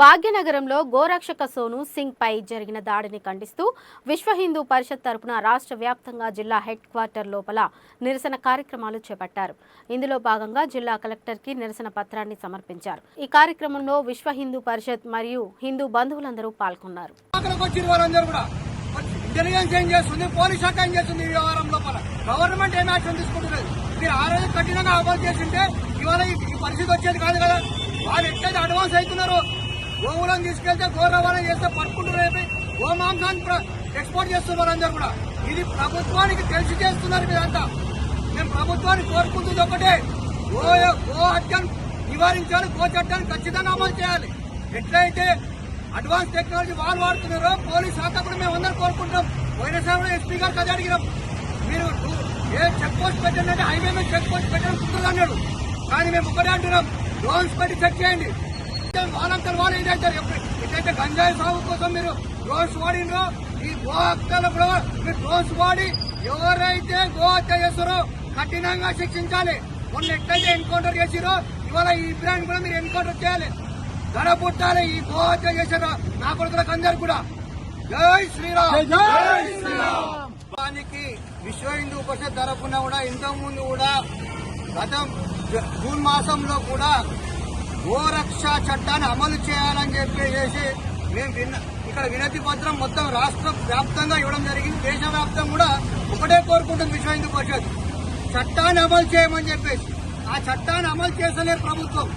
భాగ్యనగరంలో గోరక్షక సోను సింగ్ పై జరిగిన దాడిని ఖండిస్తూ విశ్వ హిందూ పరిషత్ తరపున రాష్ట్ర వ్యాప్తంగా జిల్లా హెడ్ క్వార్టర్ లోపల నిరసన కార్యక్రమాలు చేపట్టారు. ఇందులో భాగంగా జిల్లా కలెక్టర్కి నిరసన పత్రాన్ని సమర్పించారు. ఈ కార్యక్రమంలో విశ్వ హిందూ పరిషత్ మరియు హిందూ బంధువులందరూ పాల్గొన్నారు. ఇంటెలిజెన్స్ ఏం చేస్తుంది? పోలీస్ శాఖ ఏం చేస్తుంది ఈ వ్యవహారం లోపల? గవర్నమెంట్ ఏం యాక్షన్ తీసుకుంటున్నది? మీరు ఆ రోజు కఠినంగా అమలు చేసింటే ఇవాళ ఈ పరిస్థితి వచ్చేది కాదు కదా. వాళ్ళు ఎట్లయితే అడ్వాన్స్ అవుతున్నారో గోవులను తీసుకెళ్తే గో రవాణా చేస్తే పట్టుకుంటున్నారు రేపు గోమాంసాన్ని ఎక్స్పోర్ట్ చేస్తున్నారు అందరు కూడా. ఇది ప్రభుత్వానికి తెలిసి చేస్తున్నారు మీరంతా. మేము ప్రభుత్వాన్ని కోరుకుంటుంది ఒకటే. గో గో హత్యను నివారించాలి గో చట్టాన్ని ఖచ్చితంగా అమలు చేయాలి. ఎట్లయితే అడ్వాన్స్ టెక్నాలజీ వాళ్ళు వాడుతున్నారో పోలీస్ శాఖ కూడా మేము అందరం కోరుకుంటాం పోయినసారి కూడా ఎస్పీ గారికి అది అడిగినాం. మీరు ఏ చెక్ పోస్ట్ పెట్టండి అంటే హైవే మీద చెక్ పోస్ట్ పెట్టడం కుదరదు అన్నాడు. కానీ మేము ఒకటే అంటున్నాం. డ్రోన్స్ పెట్టి చెక్ చేయండి. వాళ్ళంతా వాళ్ళు ఇదైతారు ఎప్పుడు ఇదైతే గంజాయి సాగు కోసం మీరు డ్రోన్స్ వాడినో ఈ గో హత్యలు కూడా మీరు డ్రోన్స్ వాడి ఎవరైతే గో హత్య చేస్తారో కఠినంగా శిక్షించాలి. మొన్న ఎట్లయితే ఎన్కౌంటర్ చేసిరో ఇవాళ ఈ బ్రాండ్ కూడా మీరు ఎన్కౌంటర్ చేయాలి. ధర పుట్టాలి ఈ గో హత్య చేసిన నా కొడుకులకు అందరు కూడా. జై శ్రీరామ్. దానికి విశ్వ హిందూ పరిషత్ తరఫున కూడా ఇంతకు ముందు కూడా గత జూన్ మాసంలో కూడా గోరక్ష చట్టాన్ని అమలు చేయాలని చెప్పేసి మేము విన్న ఇక్కడ వినతి పత్రం మొత్తం రాష్ట్ర వ్యాప్తంగా ఇవ్వడం జరిగింది. దేశవ్యాప్తంగా కూడా ఒకటే కోరుకుంటుంది విశ్వ హిందూ పరిషత్. చట్టాన్ని అమలు చేయమని చెప్పేసి. ఆ చట్టాన్ని అమలు చేసలే ప్రభుత్వం.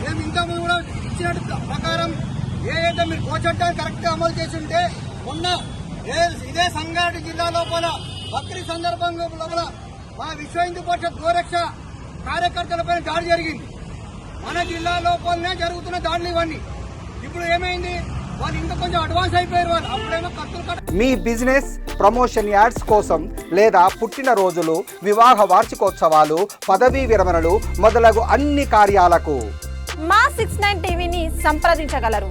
మేము ఇంతకుముందు కూడా ఇచ్చినట్టు ప్రకారం ఏదైతే మీరు గో చట్టాన్ని కరెక్ట్ అమలు చేసి ఉంటే మొన్న ఏ- ఇదే సంగారెడ్డి జిల్లా లోపల బక్రీ సందర్భంగా లోపల మా విశ్వ హిందూ పరిషత్ గోరక్ష కార్యకర్తలపైన దాడి జరిగింది. మన జిల్లా లోపలనే జరుగుతున్న దాడులు ఇవన్నీ. ఇప్పుడు ఏమైంది? వాళ్ళు ఇంకా కొంచెం అడ్వాన్స్ అయిపోయారు వాళ్ళు. అప్పుడేమో కట్ట మీ బిజినెస్ ప్రమోషన్ యాడ్స్ కోసం లేదా పుట్టినరోజులు వివాహ వార్షికోత్సవాలు పదవీ విరమణలు మొదలగు అన్ని కార్యాలకు. మా సిక్స్ నైన్ టీవీని సంప్రదించగలరు.